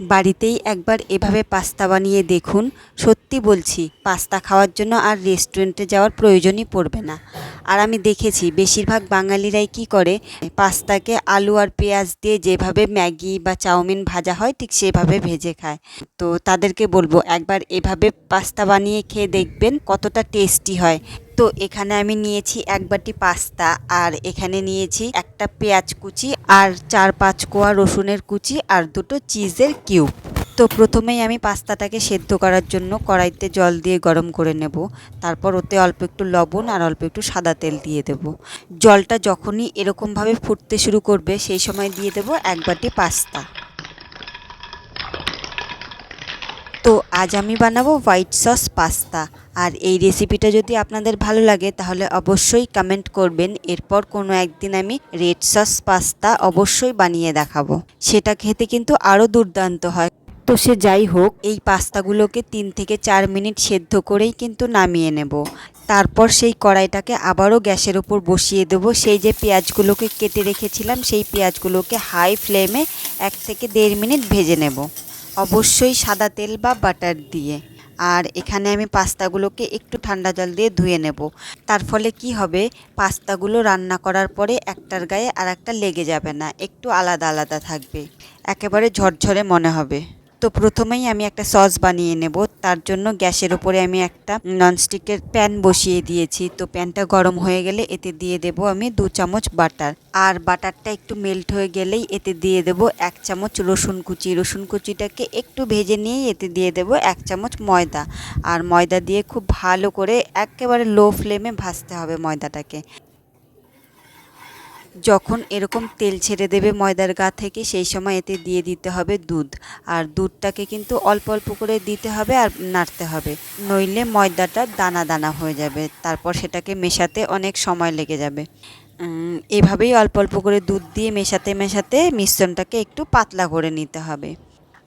বাড়িতেই একবার এভাবে পাস্তা বানিয়ে দেখুন। সত্যি বলছি, পাস্তা খাওয়ার জন্য আর রেস্টুরেন্টে যাওয়ার প্রয়োজনই পড়বে না। আর আমি দেখেছি বেশিরভাগ বাঙালিরাই কি করে, পাস্তাকে আলু আর পেঁয়াজ দিয়ে যেভাবে ম্যাগি বা চাউমিন ভাজা হয়, ঠিক সেভাবে ভেজে খায়। তো তাদেরকে বলব, একবার এভাবে পাস্তা বানিয়ে খেয়ে দেখবেন কতটা টেস্টি হয়। তো এখানে আমি নিয়েছি এক বাটি পাস্তা আর এখানে নিয়েছি একটা পেঁয়াজ কুচি আর চার পাঁচ কোয়া রসুনের কুচি আর দুটো চিজের কিউব। তো প্রথমেই আমি পাস্তাটাকে সেদ্ধ করার জন্য কড়াইতে জল দিয়ে গরম করে নেব। তারপর ওতে অল্প একটু লবণ আর অল্প একটু সাদা তেল দিয়ে দেব। জলটা যখনই এরকমভাবে ফুটতে শুরু করবে, সেই সময় দিয়ে দেব এক বাটি পাস্তা। তো আজ আমি বানাবো হোয়াইট সস পাস্তা। আর এই রেসিপিটা যদি আপনাদের ভালো লাগে, তাহলে অবশ্যই কমেন্ট করবেন। এরপর কোনো একদিন আমি রেড সস পাস্তা অবশ্যই বানিয়ে দেখাবো। সেটা খেতে কিন্তু আরও দুর্দান্ত হয়। তো সে যাই হোক, এই পাস্তাগুলোকে তিন থেকে চার মিনিট সেদ্ধ করেই কিন্তু নামিয়ে নেব। তারপর সেই কড়াইটাকে আবারও গ্যাসের ওপর বসিয়ে দেবো। সেই যে পেঁয়াজগুলোকে কেটে রেখেছিলাম, সেই পেঁয়াজগুলোকে হাই ফ্লেমে এক থেকে দেড় মিনিট ভেজে নেব। অবশ্যই সাদা তেল বা বাটার দিয়ে। আর এখানে আমি পাস্তাগুলোকে একটু ঠান্ডা জল দিয়ে ধুয়ে নেব। তার ফলে কি হবে, পাস্তাগুলো রান্না করার পরে একটার গায়ে আর একটা লেগে যাবে না, একটু আলাদা আলাদা থাকবে। একেবারে ঝরঝরে মনে হবে। তো প্রথমেই আমি একটা সস বানিয়ে নেব। তার জন্য গ্যাসের ওপরে আমি একটা ননস্টিকের প্যান বসিয়ে দিয়েছি। তো প্যানটা গরম হয়ে গেলে এতে দিয়ে দেব আমি দু চামচ বাটার। আর বাটারটা একটু মেল্ট হয়ে গেলেই এতে দিয়ে দেব এক চামচ রসুন কুচি। রসুন কুচিটাকে একটু ভেজে নিয়ে এতে দিয়ে দেব এক চামচ ময়দা। আর ময়দা দিয়ে খুব ভালো করে একেবারে লো ফ্লেমে ভাজতে হবে ময়দাটাকে। যখন এরকম তেল ছেড়ে দেবে ময়দার গা থেকে, সেই সময় এতে দিয়ে দিতে হবে দুধ। আর দুধটাকে কিন্তু অল্প অল্প করে দিতে হবে আর নাড়তে হবে। নইলে ময়দাটা দানা দানা হয়ে যাবে, তারপর সেটাকে মেশাতে অনেক সময় লেগে যাবে। এভাবেই অল্প অল্প করে দুধ দিয়ে মেশাতে মেশাতে মিশ্রণটাকে একটু পাতলা করে নিতে হবে।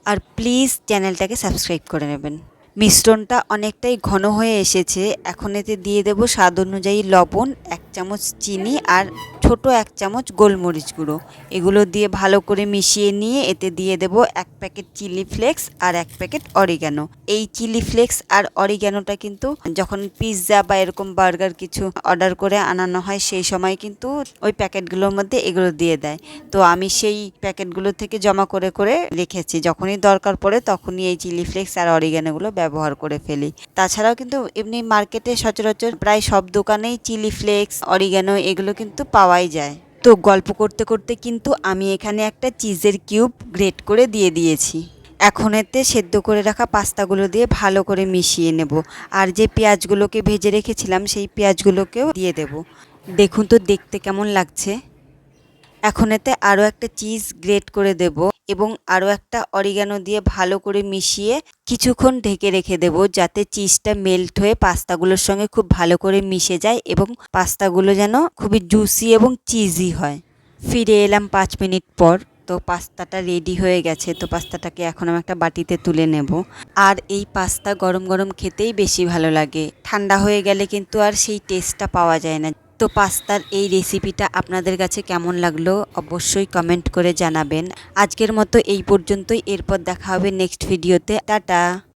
আর প্লিজ চ্যানেলটাকে সাবস্ক্রাইব করে নেবেন। মিশ্রণটা অনেকটাই ঘন হয়ে এসেছে। এখন এতে দিয়ে দেব স্বাদ অনুযায়ী লবণ, এক চামচ চিনি আর ছোট এক চামচ গোলমরিচ গুঁড়ো। এগুলো দিয়ে ভালো করে মিশিয়ে নিয়ে এতে দিয়ে দেব এক প্যাকেট চিলি ফ্লেক্স আর এক প্যাকেট অরিগ্যানো। এই চিলি ফ্লেক্স আর অরিগ্যানোটা কিন্তু যখন পিৎজা বা এরকম বার্গার কিছু অর্ডার করে আনানো হয়, সেই সময় কিন্তু ওই প্যাকেটগুলোর মধ্যে এগুলো দিয়ে দেয়। তো আমি সেই প্যাকেটগুলো থেকে জমা করে করে রেখেছি। যখনই দরকার পড়ে তখনই এই চিলি ফ্লেক্স আর অরিগ্যানোগুলো ব্যবহার করে ফেলি। তাছাড়াও কিন্তু এমনি মার্কেটে সচরাচর প্রায় সব দোকানেই চিলি ফ্লেক্স অরিগ্যানো এগুলো কিন্তু পাওয়াই যায়। তো গল্প করতে করতে কিন্তু আমি এখানে একটা চিজের কিউব গ্রেট করে দিয়ে দিয়েছি। এখন এতে সেদ্ধ করে রাখা পাস্তাগুলো দিয়ে ভালো করে মিশিয়ে নেব। আর যে পেঁয়াজগুলোকে ভেজে রেখেছিলাম, সেই পেঁয়াজগুলোকেও দিয়ে দেব। দেখুন তো দেখতে কেমন লাগছে। এখন এতে আরও একটা চিজ গ্রেট করে দেব। এবং আরও একটা অরিগানো দিয়ে ভালো করে মিশিয়ে কিছুক্ষণ ঢেকে রেখে দেব যাতে চিজটা মেল্ট হয়ে পাস্তাগুলোর সঙ্গে খুব ভালো করে মিশে যায় এবং পাস্তাগুলো যেন খুবই জুসি এবং চিজি হয়। ফিরে এলাম পাঁচ মিনিট পর, তো পাস্তাটা রেডি হয়ে গেছে, তো পাস্তাটাকে এখন আমি একটা বাটিতে তুলে নেব। আর এই পাস্তা গরম গরম খেতেই বেশি ভালো লাগে। ঠান্ডা হয়ে গেলে কিন্তু আর সেই টেস্টটা পাওয়া যায় না। তো পাস্তার এই রেসিপিটা আপনাদের কাছে কেমন লাগল অবশ্যই কমেন্ট করে জানাবেন। আজকের মতো এই পর্যন্তই, এরপর দেখা হবে নেক্সট ভিডিওতে। টাটা!